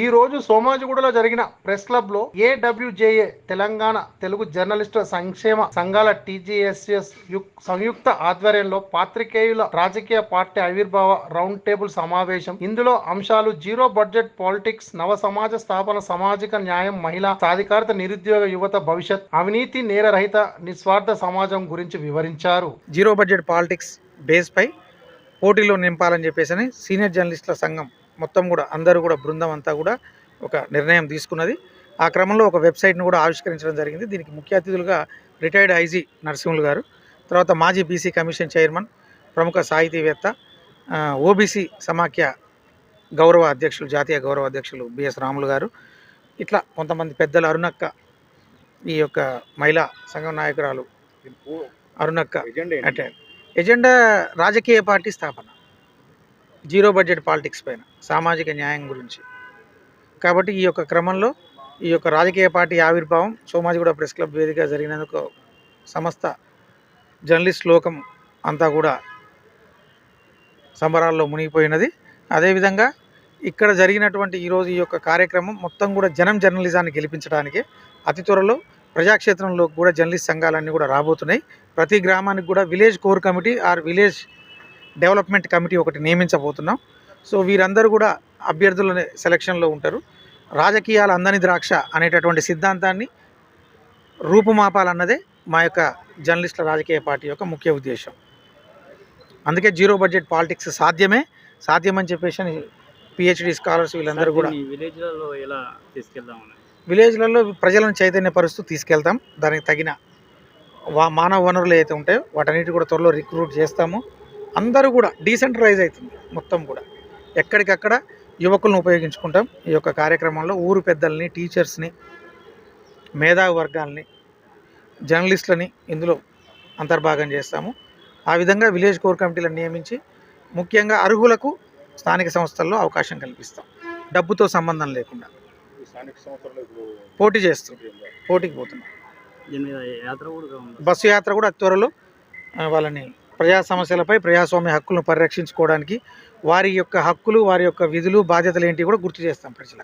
ఈ రోజు సోమాజిగూడలో జరిగిన ప్రెస్ క్లబ్లో ఏడబ్ల్యూజేఏ తెలంగాణ తెలుగు జర్నలిస్టుల సంక్షేమ సంఘాల టీజీఎస్ఎస్ సంయుక్త ఆధ్వర్యంలో పాత్రికేయుల రాజకీయ పార్టీ ఆవిర్భావ రౌండ్ టేబుల్ సమావేశం. ఇందులో అంశాలు జీరో బడ్జెట్ పాలిటిక్స్ నవ సమాజ స్థాపన సామాజిక న్యాయం మహిళా సాధికారత నిరుద్యోగ యువత భవిష్యత్ అవినీతి నేరరహిత నిస్వార్థ సమాజం గురించి వివరించారు. జీరో బడ్జెట్ పాలిటిక్స్ బేస్పై పోటీలో నింపాలని చెప్పేసి సీనియర్ జర్నలిస్టుల సంఘం మొత్తం కూడా అందరూ కూడా బృందం అంతా కూడా ఒక నిర్ణయం తీసుకున్నది. ఆ క్రమంలో ఒక వెబ్సైట్ను కూడా ఆవిష్కరించడం జరిగింది. దీనికి ముఖ్య అతిథులుగా రిటైర్డ్ ఐజీ నరసింహులు గారు తర్వాత మాజీ బీసీ కమిషన్ చైర్మన్ ప్రముఖ సాహితీవేత్త ఓబీసీ సమాఖ్య గౌరవ అధ్యక్షులు జాతీయ గౌరవ అధ్యక్షులు బిఎస్ రాములు గారు ఇట్లా కొంతమంది పెద్దలు అరుణక్క ఈ యొక్క మహిళా సంఘం నాయకురాలు అరుణక్క అంటే ఎజెండా రాజకీయ పార్టీ స్థాపన. జీరో బడ్జెట్ పాలిటిక్స్ పైన సామాజిక న్యాయం గురించి. కాబట్టి ఈ యొక్క క్రమంలో ఈ యొక్క రాజకీయ పార్టీ ఆవిర్భావం సోమాజిగూడ ప్రెస్ క్లబ్ వేదిక జరిగినందుకు సమస్త జర్నలిస్ట్ లోకం అంతా కూడా సంబరాల్లో మునిగిపోయినది. అదేవిధంగా ఇక్కడ జరిగినటువంటి ఈరోజు ఈ యొక్క కార్యక్రమం మొత్తం కూడా జనం జర్నలిజాన్ని గెలిపించడానికి అతి త్వరలో ప్రజాక్షేత్రంలో కూడా జర్నలిస్ట్ సంఘాలన్నీ కూడా రాబోతున్నాయి. ప్రతి గ్రామానికి కూడా village core committee or village development committee ఒకటి నియమించబోతున్నాం. సో వీరందరూ కూడా అభ్యర్థుల సెలక్షన్లో ఉంటారు. రాజకీయాలు అందని ద్రాక్ష అనేటటువంటి సిద్ధాంతాన్ని రూపుమాపాలన్నదే మా యొక్క జర్నలిస్టుల రాజకీయ పార్టీ యొక్క ముఖ్య ఉద్దేశం. అందుకే జీరో బడ్జెట్ పాలిటిక్స్ సాధ్యమే సాధ్యమని చెప్పేసి పిహెచ్డి స్కాలర్స్ వీళ్ళందరూ కూడా విలేజ్లలో ఎలా విలేజ్లలో ప్రజలను చైతన్యపరుస్తూ తీసుకెళ్తాం. దానికి తగిన వా మానవ వనరులు ఏవైతే ఉంటాయో వాటన్నిటి కూడా త్వరలో రిక్రూట్ చేస్తాము. అందరూ కూడా డీసెంట్రలైజ్ అవుతుంది మొత్తం కూడా. ఎక్కడికక్కడ యువకులను ఉపయోగించుకుంటాం. ఈ యొక్క కార్యక్రమంలో ఊరు పెద్దల్ని టీచర్స్ని మేధావి వర్గాల్ని జర్నలిస్టులని ఇందులో అంతర్భాగం చేస్తాము. ఆ విధంగా విలేజ్ కోర్ కమిటీలను నియమించి ముఖ్యంగా అర్హులకు స్థానిక సంస్థల్లో అవకాశం కల్పిస్తాం. డబ్బుతో సంబంధం లేకుండా. పోటీ చేస్తాం. పోటీకి పోతున్నాం. బస్సు యాత్ర కూడా అతి త్వరలో వాళ్ళని ప్రజా సమస్యలపై ప్రజాస్వామ్య హక్కులను పరిరక్షించుకోవడానికి వారి యొక్క హక్కులు వారి యొక్క విధులు బాధ్యతలు ఏంటి కూడా గుర్తు చేస్తాం ప్రజలకు.